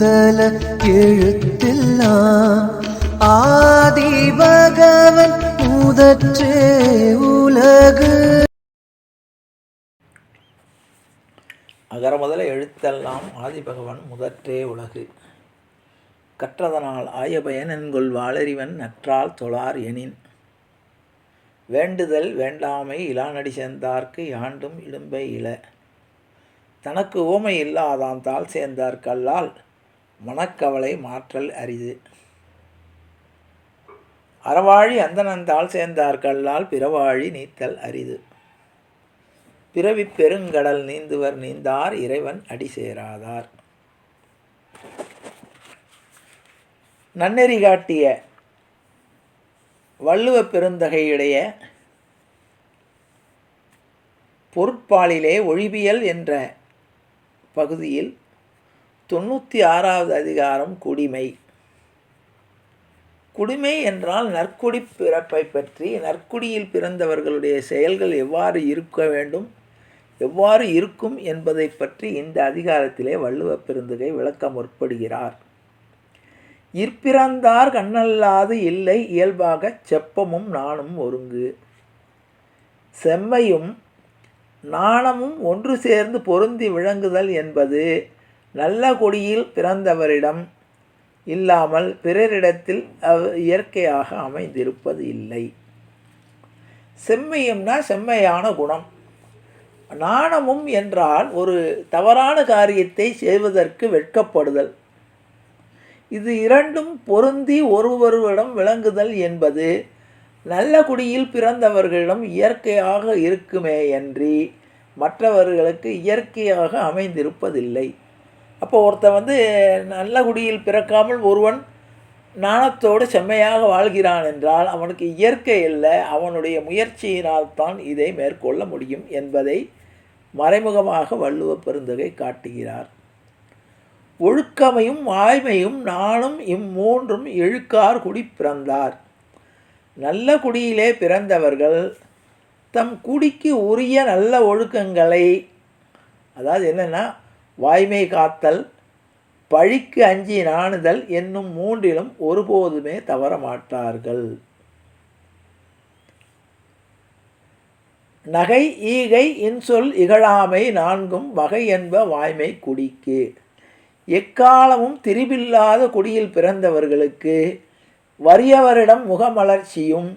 முதல எழுத்தெல்லாம் ஆதி பகவன் முதற்றே உலகு. அகர முதல எழுத்தெல்லாம் ஆதிபகவன் முதற்றே உலகு. கற்றதனால் ஆயபயன் என்கொள் வாளறிவன் நற்றால் தொழார் எனின். வேண்டுதல் வேண்டாமை இலானடி சேர்ந்தார்க்கு யாண்டும் இடும்பை இல. தனக்கு ஓமை இல்லாதான் தாள் சேர்ந்தார்க்கல்லால் மனக்கவலை மாற்றல் அரிது. அறவாழி அந்தனந்தால் சேர்ந்தார்கல்லால் பிறவாழி நீத்தல் அரிது. பிறவி பெருங்கடல் நீந்துவர் நீந்தார் இறைவன் அடி சேராதார். நன்னெறி காட்டிய வள்ளுவ பெருந்தகையுடைய பொருட்பாலிலே ஒழிபியல் என்ற பகுதியில் தொண்ணூற்றி ஆறாவது அதிகாரம் குடிமை. குடிமை என்றால் நற்குடி பிறப்பை பற்றி நற்குடியில் பிறந்தவர்களுடைய செயல்கள் எவ்வாறு இருக்க வேண்டும் எவ்வாறு இருக்கும் என்பதை பற்றி இந்த அதிகாரத்திலே வள்ளுவ பெருந்துகை விளக்க முற்படுகிறார். இற்பிறந்தார் கண்ணல்லாது இல்லை இயல்பாகச் செப்பமும் நாணும் ஒருங்கு. செம்மையும் நாணமும் ஒன்று சேர்ந்து பொருந்தி விளங்குதல் என்பது நல்ல குடியில் பிறந்தவரிடம் இல்லாமல் பிறரிடத்தில் இயற்கையாக அமைந்திருப்பது இல்லை. செம்மையும்னா செம்மையான குணம். நாணமும் என்றால் ஒரு தவறான காரியத்தை செய்வதற்கு வெட்கப்படுதல். இது இரண்டும் பொருந்தி ஒருவரிடம் விளங்குதல் என்பது நல்ல குடியில் பிறந்தவர்களிடம் இயற்கையாக இருக்குமே அன்றி மற்றவர்களுக்கு இயற்கையாக அமைந்திருப்பதில்லை. அப்போ ஒருத்தன் வந்து நல்ல குடியில் பிறக்காமல் ஒருவன் நாணத்தோடு செம்மையாக வாழ்கிறான் என்றால் அவனுக்கு இயற்கை இல்லை அவனுடைய முயற்சியினால் தான் இதை மேற்கொள்ள முடியும் என்பதை மறைமுகமாக வள்ளுவ பெருந்தகை காட்டுகிறார். ஒழுக்கமையும் வாய்மையும் நானும் இம்மூன்றும் இழுக்கார் குடி பிறந்தார். நல்ல குடியிலே பிறந்தவர்கள் தம் குடிக்கு உரிய நல்ல ஒழுக்கங்களை அதாவது என்னென்னா வாய்மை காத்தல் பழிக்கு அஞ்சி நாணுதல் என்னும் மூன்றிலும் ஒருபோதுமே தவற மாட்டார்கள் நகை ஈகை இன்சொல் இகழாமை நான்கும் வகை என்ப வாய்மை குடிக்கு. எக்காலமும் திரிபில்லாத குடியில் பிறந்தவர்களுக்கு வறியவரிடம் முகமலர்ச்சியும்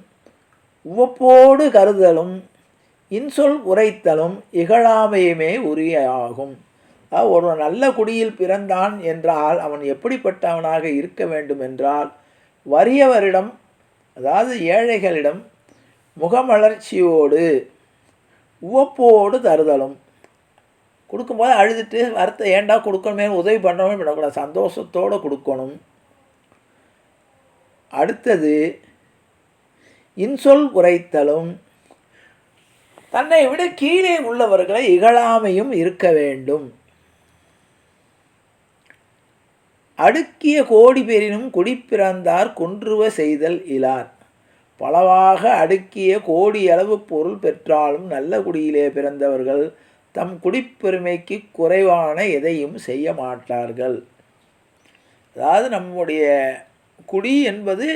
உவப்போடு கருதலும் இன்சொல் உரைத்தலும் இகழாமையுமே உரியாகும். ஒரு நல்ல குடியில் பிறந்தான் என்றால் அவன் எப்படிப்பட்டவனாக இருக்க வேண்டும் என்றால் வறியவரிடம் அதாவது ஏழைகளிடம் முகமலர்ச்சியோடு உவப்போடு தருதலும். கொடுக்கும்போது அழுதுட்டு வரத்தை ஏண்டா கொடுக்கணுமே உதவி பண்ணுறோமே பண்ணக்கூடாது சந்தோஷத்தோடு கொடுக்கணும். அடுத்தது இன்சொல் உரைத்தலும் தன்னை விட கீழே உள்ளவர்களை இகழாமையும் இருக்க வேண்டும். அடுக்கிய கோடி பெறினும் குடிப்பிறந்தார் குன்றுவ செய்தல் இலார். பலவாக அடுக்கிய கோடி அளவு பொருள் பெற்றாலும் நல்ல குடியிலே பிறந்தவர்கள் தம் குடிப்பெருமைக்கு குறைவான எதையும் செய்ய மாட்டார்கள். அதாவது நம்முடைய குடி என்பது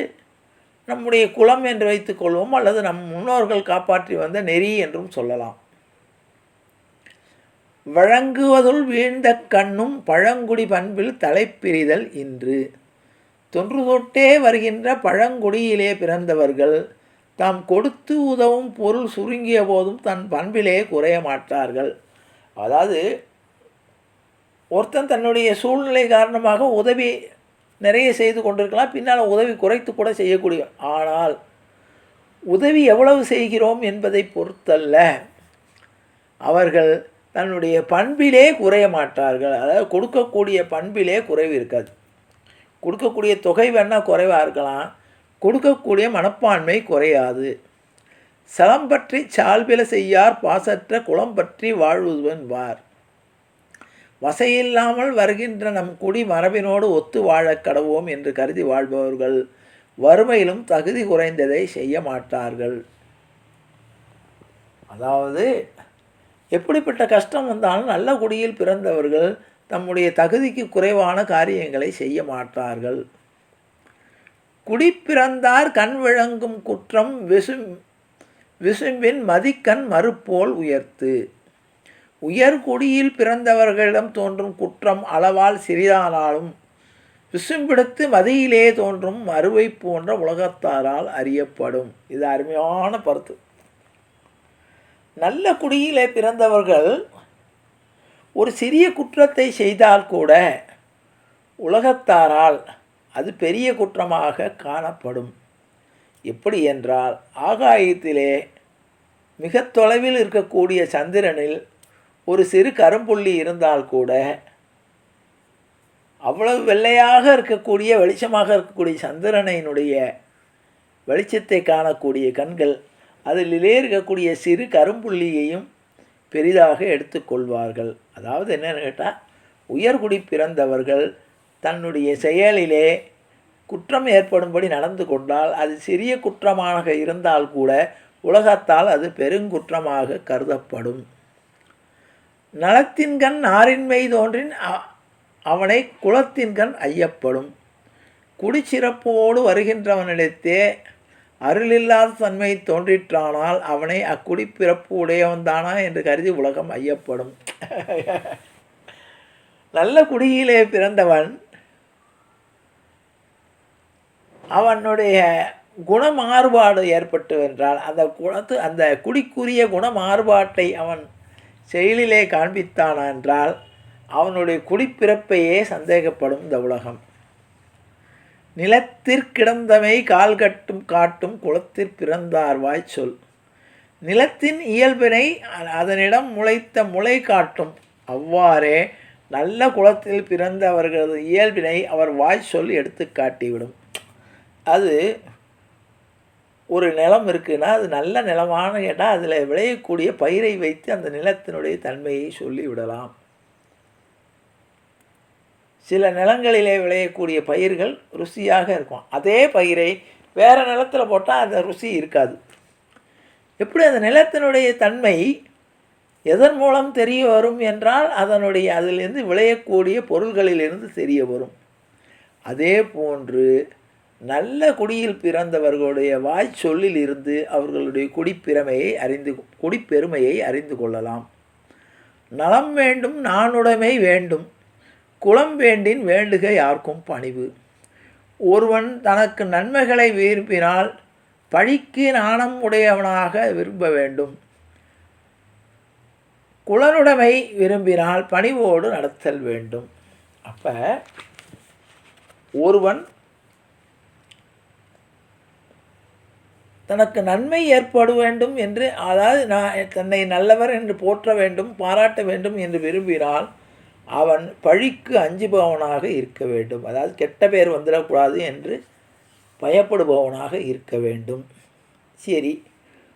நம்முடைய குலம் என்று வைத்துக்கொள்வோம் அல்லது நம் முன்னோர்கள் காப்பாற்றி வந்த நெறி என்றும் சொல்லலாம். வழங்குவதுள் வீழ்ந்த கண்ணும் பழங்குடி பண்பில் தலைப்பிரிதல் இன்று. தொன்று தொட்டே வருகின்ற பழங்குடியிலே பிறந்தவர்கள் தாம் கொடுத்து உதவும் பொருள் சுருங்கிய போதும் தன் பண்பிலே குறைய மாட்டார்கள். அதாவது ஒருத்தன் தன்னுடைய சூழ்நிலை காரணமாக உதவி நிறைய செய்து கொண்டிருக்கலாம் பின்னால் உதவி குறைத்து கூட செய்யக்கூடிய. ஆனால் உதவி எவ்வளவு செய்கிறோம் என்பதை பொறுத்தல்ல. அவர்கள் தன்னுடைய பண்பிலே குறைய மாட்டார்கள். அதாவது கொடுக்கக்கூடிய பண்பிலே குறைவு இருக்காது. கொடுக்கக்கூடிய தொகை வேணால் குறைவாக இருக்கலாம். கொடுக்கக்கூடிய மனப்பான்மை குறையாது. சலம் பற்றி சால்பில செய்யார் பாசற்ற குளம் பற்றி வாழ்வதுவன் வார். வசையில்லாமல் வருகின்ற நம் குடி மரபினோடு ஒத்து வாழக் கடவோம் என்று கருதி வாழ்பவர்கள் வறுமையிலும் தகுதி குறைந்ததை செய்ய மாட்டார்கள். அதாவது எப்படிப்பட்ட கஷ்டம் வந்தாலும் நல்ல குடியில் பிறந்தவர்கள் தம்முடைய தகுதிக்கு குறைவான காரியங்களை செய்ய மாட்டார்கள். குடிப்பிறந்தார் கண் விளங்கும் குற்றம் விசும் விசும்பின் மதிக்கண் மறுப்போல் உயர்த்து. உயர்குடியில் பிறந்தவர்களிடம் தோன்றும் குற்றம் அளவால் சிறிதானாலும் விசும்பிடுத்து மதியிலே தோன்றும் மறுவை போன்ற உலகத்தாரால் அறியப்படும். இது அருமையான பருத்து நல்ல குடியிலே பிறந்தவர்கள் ஒரு சிறிய குற்றத்தை செய்தால் கூட உலகத்தாரால் அது பெரிய குற்றமாக காணப்படும். எப்படி என்றால் ஆகாயத்திலே மிக தொலைவில் இருக்கக்கூடிய சந்திரனில் ஒரு சிறு கரும்புள்ளி இருந்தால் கூட அவ்வளவு வெள்ளையாக இருக்கக்கூடிய வெளிச்சமாக இருக்கக்கூடிய சந்திரனினுடைய வெளிச்சத்தை காணக்கூடிய கண்கள் அதிலே இருக்கக்கூடிய சிறு கரும்புள்ளியையும் பெரிதாக எடுத்துக்கொள்வார்கள். அதாவது என்னன்னு கேட்டால் உயர்குடி பிறந்தவர்கள் தன்னுடைய செயலிலே குற்றம் ஏற்படும்படி நடந்து கொண்டால் அது சிறிய குற்றமாக இருந்தால் கூட உலகத்தால் அது பெருங்குற்றமாக கருதப்படும். நலத்தின்கண் நாரின்மை தோன்றின் அ- அவனை குலத்தின்கண் ஐயப்படும். குடிச்சிறப்போடு வருகின்றவனிடத்தே அருளில்லாத தன்மை தோன்றிற்றானால் அவனை அக்குடி பிறப்பு உடையவன்தானா என்று கருதி உலகம் ஐயப்படும். நல்ல குடியிலே பிறந்தவன் அவனுடைய குண மாறுபாடு ஏற்பட்டு என்றால் அந்த குணத்து அந்த குடிக்குரிய குண மாறுபாட்டை அவன் செயலிலே காண்பித்தான் என்றால் அவனுடைய குடிப்பிறப்பையே சந்தேகப்படும் இந்த உலகம். நிலத்திற்கிடந்தமை கால் கட்டும் காட்டும் குளத்திற் பிறந்தார் வாய்ச்சொல். நிலத்தின் இயல்பினை அதனிடம் முளைத்த முளை காட்டும். அவ்வாறே நல்ல குலத்தில் பிறந்தவர்களது இயல்பினை அவர் வாய் சொல் எடுத்து காட்டிவிடும். அது ஒரு நிலம் இருக்குன்னா அது நல்ல நிலமான கேட்டால் அதில் விளையக்கூடிய பயிரை வைத்து அந்த நிலத்தினுடைய தன்மையை சொல்லிவிடலாம். சில நிலங்களிலே விளையக்கூடிய பயிர்கள் ருசியாக இருக்கும். அதே பயிரை வேறு நிலத்தில் போட்டால் அந்த ருசி இருக்காது. எப்படி அந்த நிலத்தினுடைய தன்மை எதன் மூலம் தெரிய வரும் என்றால் அதனுடைய அதிலிருந்து விளையக்கூடிய பொருள்களிலிருந்து தெரிய வரும். அதே போன்று நல்ல குடியில் பிறந்தவர்களுடைய வாய் சொல்லில் இருந்து அவர்களுடைய குடிப்பிறமையை அறிந்து குடிப்பெருமையை அறிந்து கொள்ளலாம். நலம் வேண்டும் நானுடைமை வேண்டும். குலம் வேண்டின் வேண்டுக யாருக்கும் பணிவு? ஒருவன் தனக்கு நன்மைகளை விரும்பினால் பழிக்கு நாணம் உடையவனாக விரும்ப வேண்டும். குளனுடைமை விரும்பினால் பணிவோடு நடத்தல் வேண்டும். அப்போ ஒருவன் தனக்கு நன்மை ஏற்பட வேண்டும் என்று அதாவது நான் தன்னை நல்லவர் என்று போற்ற வேண்டும் பாராட்ட வேண்டும் என்று விரும்பினால் அவன் பழிக்கு அஞ்சுபவனாக இருக்க வேண்டும். அதாவது கெட்ட பேர் வந்துடக்கூடாது என்று பயப்படுபவனாக இருக்க வேண்டும். சரி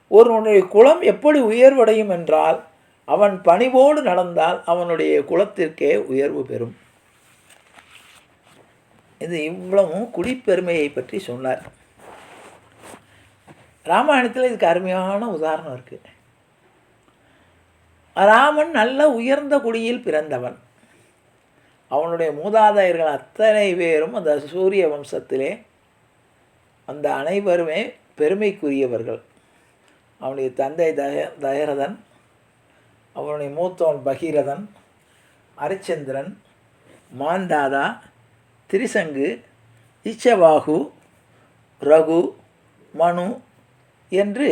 ஒருவனுடைய குலம் எப்படி உயர்வடையும் என்றால் அவன் பணிவோடு நடந்தால் அவனுடைய குலத்திற்கே உயர்வு பெறும். இது இவ்வளவும் குடிப்பெருமையை பற்றி சொன்னார். ராமாயணத்தில் இதுக்கு அருமையான உதாரணம் இருக்குது ராமன் நல்ல உயர்ந்த குடியில் பிறந்தவன். அவனுடைய மூதாதையர்கள் அத்தனை பேரும் அந்த சூரிய வம்சத்திலே அந்த அனைவருமே பெருமைக்குரியவர்கள். அவனுடைய தந்தை தய தயரதன் அவனுடைய மூத்தவன் பகீரதன் அரிச்சந்திரன் மாந்தாதா திரிசங்கு இச்சவாகு ரகு மனு என்று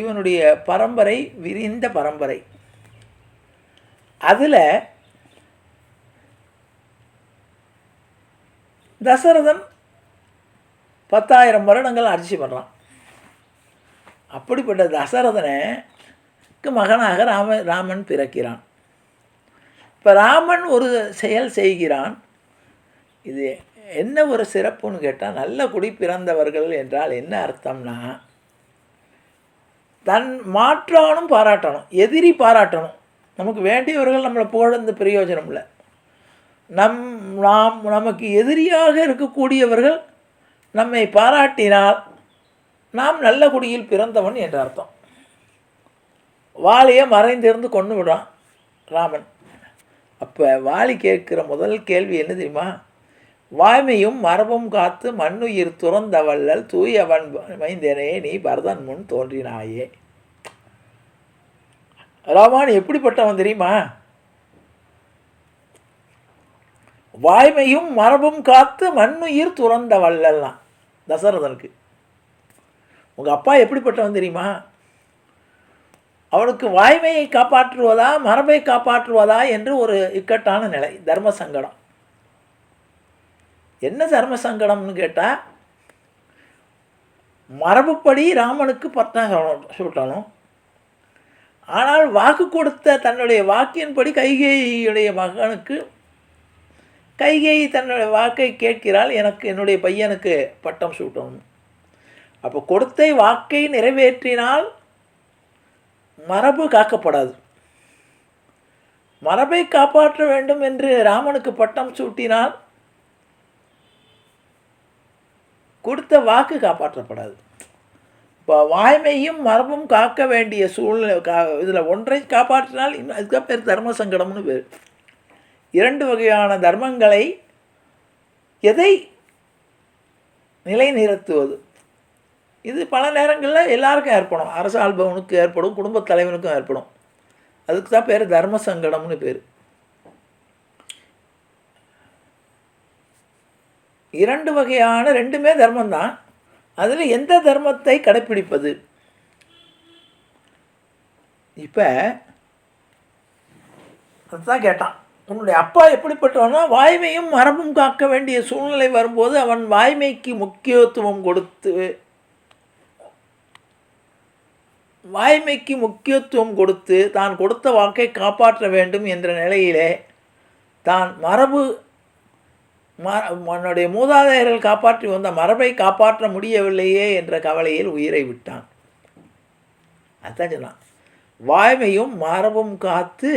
இவனுடைய பரம்பரை விரிந்த பரம்பரை. அதில் தசரதன் பத்தாயிரம் வருடங்கள் ஆட்சி பண்ணுறான் அப்படிப்பட்ட தசரதனுக்கு மகனாக ராம ராமன் பிறக்கிறான். இப்போ ராமன் ஒரு செயல் செய்கிறான். இது என்ன ஒரு சிறப்புன்னு கேட்டால் நல்ல குடி பிறந்தவர்கள் என்றால் என்ன அர்த்தம்னா தன் மாற்றானும் பாராட்டணும் எதிரி பாராட்டணும். நமக்கு வேண்டியவர்கள் நம்மளை புகழ்ந்து பிரயோஜனம் இல்லை நம் நாம் நமக்கு எதிரியாக இருக்கக்கூடியவர்கள் நம்மை பாராட்டினால் நாம் நல்ல குடியில் பிறந்தவன் என்ற அர்த்தம். வாலியை மறைந்திருந்து கொண்டு விடான் ராமன். அப்போ வாலி கேட்குற முதல் கேள்வி என்ன தெரியுமா? வாய்மையும் மரபும் காத்து மண்ணுயிர் துறந்தவள்ளல் தூயவன் மைந்தனே நீ பரதன் முன் தோன்றினாயே. ராமான் எப்படிப்பட்டவன் தெரியுமா? வாய்மையும் மரபும் காத்து மண்ணுயிர் துறந்த வள்ளல்லாம். தசரதனுக்கு உங்கள் அப்பா எப்படிப்பட்டவன் தெரியுமா? அவனுக்கு வாய்மையை காப்பாற்றுவதா மரபை காப்பாற்றுவதா என்று ஒரு இக்கட்டான நிலை. தர்ம சங்கடம். என்ன தர்ம சங்கடம்னு கேட்டால் மரபுப்படி ராமனுக்கு பட்டம் சூட்டணும் ஆனால் வாக்கு கொடுத்த தன்னுடைய வாக்கின்படி கைகேயுடைய மகனுக்கு கைகேயி தன்னுடைய வாக்கை கேட்கிறாள் எனக்கு என்னுடைய பையனுக்கு பட்டம் சூட்டணும் அப்போ கொடுத்த வாக்கை நிறைவேற்றினால் மரபு காக்கப்படாது. மரபை காப்பாற்ற வேண்டும் என்று ராமனுக்கு பட்டம் சூட்டினால் கொடுத்த வாக்கு காப்பாற்றப்படாது. இப்போ வாய்மையும் மரபும் காக்க வேண்டிய சூழ்நிலை கா இதில் ஒன்றை காப்பாற்றினால் இன்னும் அதுக்காக பேர் தர்ம சங்கடம்னு பேர் இரண்டு வகையான தர்மங்களை எதை நிலைநிறுத்துவது? இது பல நேரங்களில் எல்லாருக்கும் ஏற்படும். அரசு ஆள்பவனுக்கு ஏற்படும் குடும்பத் தலைவனுக்கும் ஏற்படும். அதுக்கு தான் பேர் தர்ம சங்கடம்னு பேர். இரண்டு வகையான ரெண்டுமே தர்மம்தான் அதில் எந்த தர்மத்தை கடைப்பிடிப்பது? இப்போ அதுதான் கேட்டான். உன்னுடைய அப்பா எப்படிப்பட்டவனா? வாய்மையும் மரபும் காக்க வேண்டிய சூழ்நிலை வரும்போது அவன் வாய்மைக்கு முக்கியத்துவம் கொடுத்து வாய்மைக்கு முக்கியத்துவம் கொடுத்து தான் கொடுத்த வாக்கை காப்பாற்ற வேண்டும் என்ற நிலையிலே தான் மரபு மன்னுடைய மூதாதையர்கள் காப்பாற்றி வந்த மரபை காப்பாற்ற முடியவில்லையே என்ற கவலையில் உயிரை விட்டான். அதான் சொன்னான். வாய்மையும் மரபும் காத்து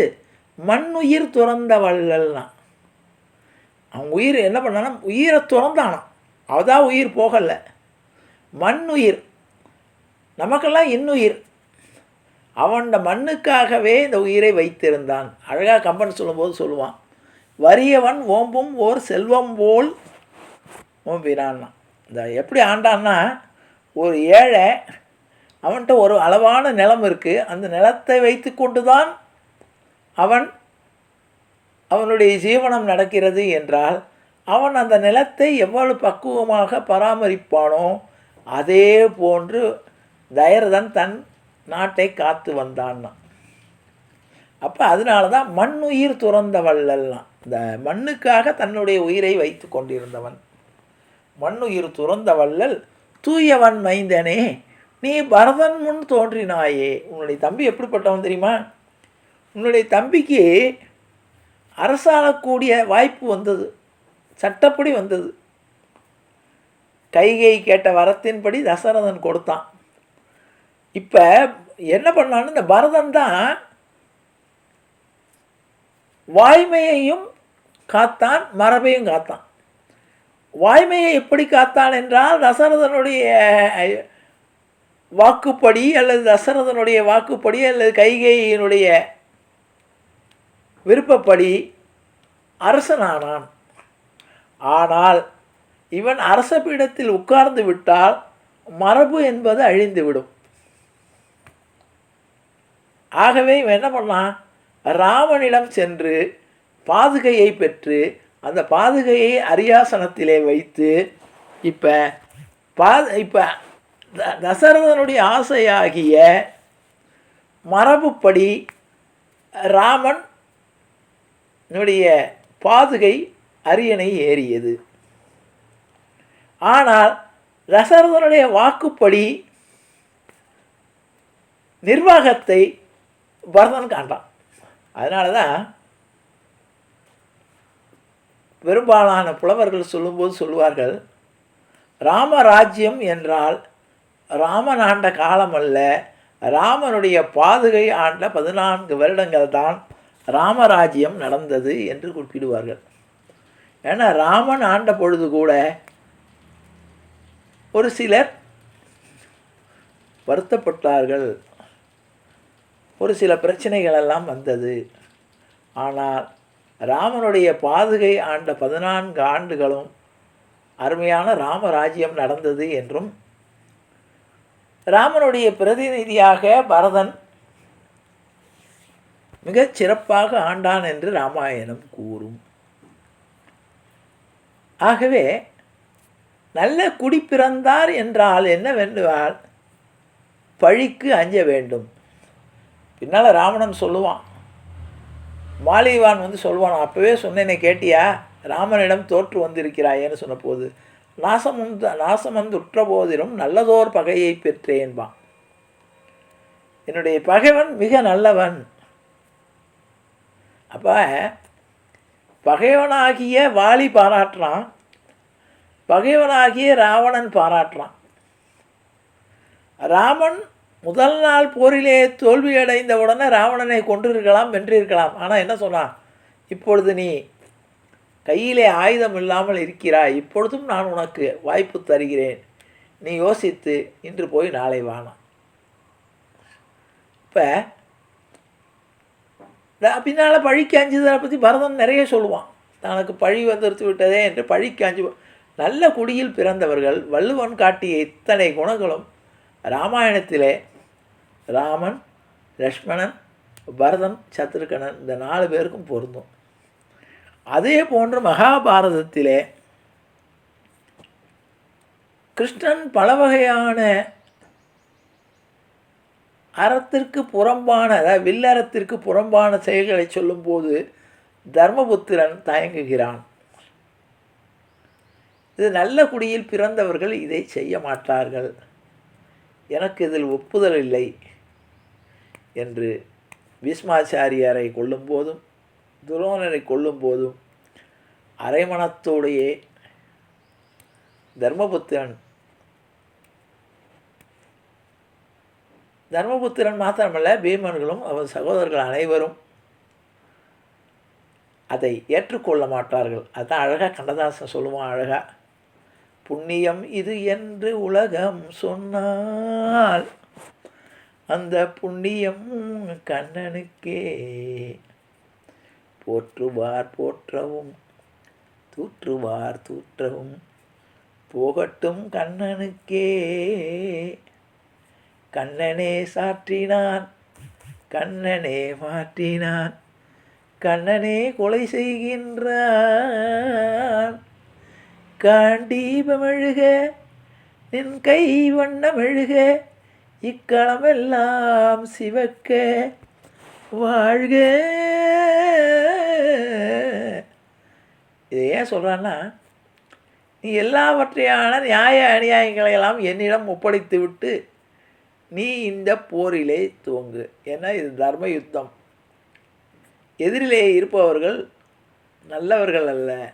மண்ணுயிர் துறந்த வள்ளல்னான் அவன் உயிர் என்ன பண்ணானா உயிரை துறந்தானான் அவதான் உயிர் போகலை. மண்ணுயிர். நமக்கெல்லாம் இன்னுயிர். அவன் மண்ணுக்காகவே இந்த உயிரை வைத்திருந்தான். அழகாக கம்பன் சொல்லும்போது சொல்லுவான் வறியவன் ஓம்பும் ஓர் செல்வம் போல் ஓம்பினான்னா இந்த எப்படி ஆண்டான்னா ஒரு ஏழை அவன்கிட்ட ஒரு அளவான நிலம் இருக்குது அந்த நிலத்தை வைத்து கொண்டு தான் அவன் அவனுடைய ஜீவனம் நடக்கிறது என்றால் அவன் அந்த நிலத்தை எவ்வளவு பக்குவமாக பராமரிப்பானோ அதே போன்று தயரதன் தன் நாட்டை காத்து வந்தான்னா. அப்போ அதனால தான் மண் உயிர் துறந்த வள்ளல்லாம் இந்த மண்ணுக்காக தன்னுடைய உயிரை வைத்து கொண்டிருந்தவன். மண்ணுயிர் துறந்த வள்ளல் தூயவன் மைந்தனே நீ பரதன் முன் தோன்றினாயே. உன்னுடைய தம்பி எப்படிப்பட்டவன் தெரியுமா? உன்னுடைய தம்பிக்கு அரசாளக்கூடிய வாய்ப்பு வந்தது. சட்டப்படி வந்தது. கைகை கேட்ட வரத்தின்படி தசரதன் கொடுத்தான். இப்போ என்ன பண்ணான்னு இந்த பரதன் தான் வாய்மையையும் காத்தான் மரபையும் காத்தான். வாய்மையை எப்படி காத்தான் என்றால் தசரதனுடைய வாக்குப்படி அல்லது தசரதனுடைய வாக்குப்படி அல்லது கைகையினுடைய விருப்பப்படி அரசனானான். ஆனால் இவன் அரச பீடத்தில் உட்கார்ந்து விட்டால் மரபு என்பது அழிந்துவிடும். ஆகவே இவன் என்ன பண்ணான்? ராமனிடம் சென்று பாதுகையை பெற்று அந்த பாதுகையை அரியாசனத்திலே வைத்து இப்போ பா இப்போ தசரதனுடைய ஆசையாகிய மரபுப்படி ராமன் என்னுடைய பாதுகை அரியணை ஏறியது. ஆனால் தசரதனுடைய வாக்குப்படி நிர்வாகத்தை பரதன் காண்டான் அதனால தான் பெரும்பாலான புலவர்கள் சொல்லும்போது சொல்லுவார்கள் ராமராஜ்யம் என்றால் ராமன் ஆண்ட காலம் அல்ல ராமனுடைய பாதுகை ஆண்ட பதினான்கு வருடங்கள் தான் ராமராஜ்யம் நடந்தது என்று குறிப்பிடுவார்கள். ஏன்னா ராமன் ஆண்ட பொழுது கூட ஒரு சிலர் வருத்தப்பட்டார்கள். ஒரு சில பிரச்சனைகள் எல்லாம் வந்தது. ஆனால் ராமனுடைய பாதுகை ஆண்ட பதினான்கு ஆண்டுகளும் அருமையான ராமராஜ்யம் நடந்தது என்றும் ராமனுடைய பிரதிநிதியாக பரதன் மிகச் சிறப்பாக ஆண்டான் என்று ராமாயணம் கூறும். ஆகவே நல்ல குடி பிறந்தார் என்றால் என்னவென்றால் பழிக்கு அஞ்ச வேண்டும். பின்னால் ராவணன் சொல்லுவான். மாலிவான் வந்து சொல்லுவான் அப்போவே சொன்னேனே கேட்டியா? ராமனிடம் தோற்று வந்திருக்கிறாயேன்னு சொன்னபோது நாசமும் உற்ற போதிலும் நல்லதோர் பகையை பெற்றேன்பான். என்னுடைய பகைவன் மிக நல்லவன். அப்போ பகைவனாகிய வாலி பாராட்டுறான். பகைவனாகிய ராவணன் பாராட்டுறான். ராமன் முதல் நாள் போரிலே தோல்வியடைந்த உடனே ராவணனை கொன்றிருக்கலாம் வென்றிருக்கலாம். ஆனால் என்ன சொன்னான் இப்பொழுது நீ கையிலே ஆயுதம் இல்லாமல் இருக்கிறாய். இப்பொழுதும் நான் உனக்கு வாய்ப்பு தருகிறேன். நீ யோசித்து இன்று போய் நாளை வானாம் இப்போ பின்னால் பழி அஞ்சுதலை பற்றி பரதன் நிறைய சொல்லுவான். தனக்கு பழி வந்துருத்து விட்டதே என்று பழி காஞ்சி நல்ல குடியில் பிறந்தவர்கள் வள்ளுவன் காட்டிய இத்தனை குணங்களும் ராமாயணத்திலே ராமன் லக்ஷ்மணன் பரதன் சத்ருகணன் இந்த நாலு பேருக்கும் பொருந்தும். அதே போன்று மகாபாரதத்திலே கிருஷ்ணன் பல வகையான அறத்திற்கு புறம்பான அதாவது வில்லறத்திற்கு புறம்பான செயல்களை சொல்லும்போது தர்மபுத்திரன் தயங்குகிறான். இது நல்ல குடியில் பிறந்தவர்கள் இதை செய்ய மாட்டார்கள். எனக்கு இதில் ஒப்புதல் இல்லை என்று பீஷ்மாச்சாரியாரை கொல்லும்போதும் துரோணரை கொள்ளும்போதும் அரைமணத்தோடையே தர்மபுத்திரன் தர்மபுத்திரன் மாத்திரமல்ல பீமன்களும் அவர் சகோதரர்கள் அனைவரும் அதை ஏற்றுக்கொள்ள மாட்டார்கள். அதுதான் அழகாக கண்ணதாசன் சொல்லுவான் அழகா. புண்ணியம் இது என்று உலகம் சொன்னால் அந்த புண்ணியம் கண்ணனுக்கே போற்றுவார் போற்றவும் தூற்றுவார் தூற்றவும் போகட்டும் கண்ணனுக்கே கண்ணனே சாற்றினான் கண்ணனே மாற்றினான் கண்ணனே கொலை செய்கின்றான். காண்டீபமெழுக நின் கை வண்ணமெழுக இக்களமெல்லாம் சிவக்க வாழ்க. இதை ஏன் சொல்கிறான்னா நீ எல்லாவற்றையான நியாய அநியாயங்களை எல்லாம் என்னிடம் ஒப்படைத்து விட்டு நீ இந்த போரிலே துவங்கு. ஏன்னா இது தர்ம யுத்தம். எதிரிலே இருப்பவர்கள் நல்லவர்கள் அல்ல.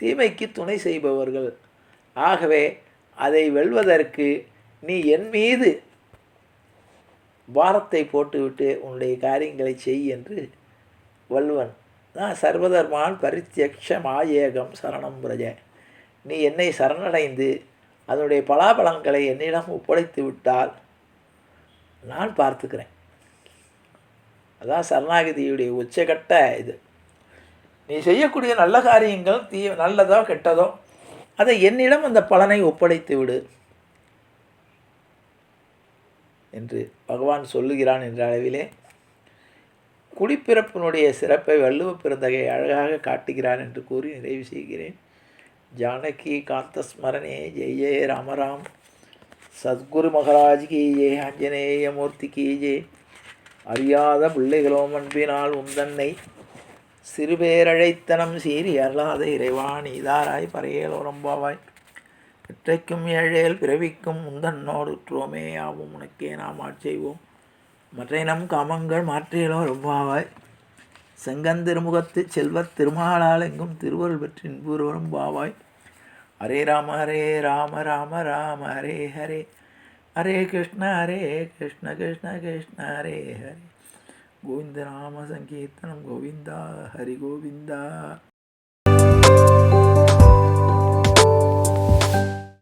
தீமைக்கு துணை செய்பவர்கள். ஆகவே அதை வெல்வதற்கு நீ என் மீது பாரத்தை போட்டுவிட்டு உன்னுடைய காரியங்களை செய் என்று வள்ளுவன் நான் சர்வதர்மான் பரித்தியக்ஷம் ஆயேகம் சரணம் பிரஜ. நீ என்னை சரணடைந்து அதனுடைய பலாபலங்களை என்னிடம் ஒப்படைத்து விட்டால் நான் பார்த்துக்கிறேன். அதான் சரணாகதியுடைய உச்சகட்ட இது. நீ செய்யக்கூடிய நல்ல காரியங்கள் தீ நல்லதோ கெட்டதோ அதை என்னிடம் அந்த பலனை ஒப்படைத்து விடு என்று பகவான் சொல்லுகிறான் என்ற அளவிலே குடிப்பிறப்பினுடைய சிறப்பை வள்ளுவ பிறந்தகை அழகாக காட்டுகிறான் என்று கூறி நிறைவு செய்கிறேன். ஜானகி காந்தஸ்மரணே ஜெய் ஜெய ராமராம் சத்குரு மகராஜ் கீ ஜெய் ஆஞ்சநேய மூர்த்தி கீ ஜெய் அறியாத பிள்ளைகளோ அன்பினால் உந்தன்னை சிறுபேரழைத்தனம் சீறி அல்லாத இறைவா நீதாராய் பறையலோரம்பாவாய் இற்றைக்கும் ஏழேல் பிறவிக்கும் முந்தன்னோடு உற்றோமே ஆவும் உனக்கே நாம் ஆட்செய்வோம் மற்ற இனம் காமங்கள் மாற்றியலோ ரொம்பாவாய் செங்கந்திருமுகத்து செல்வத் திருமாலால் எங்கும் திருவருள் பெற்றின் பூர்வரும் பாவாய் हरे राम हरे राम राम राम, हरे हरे। हरे कृष्ण हरे कृष्ण कृष्ण कृष्ण, हरे हरे। गोविंद राम संकीर्तन गोविंदा, हरि गोविंदा।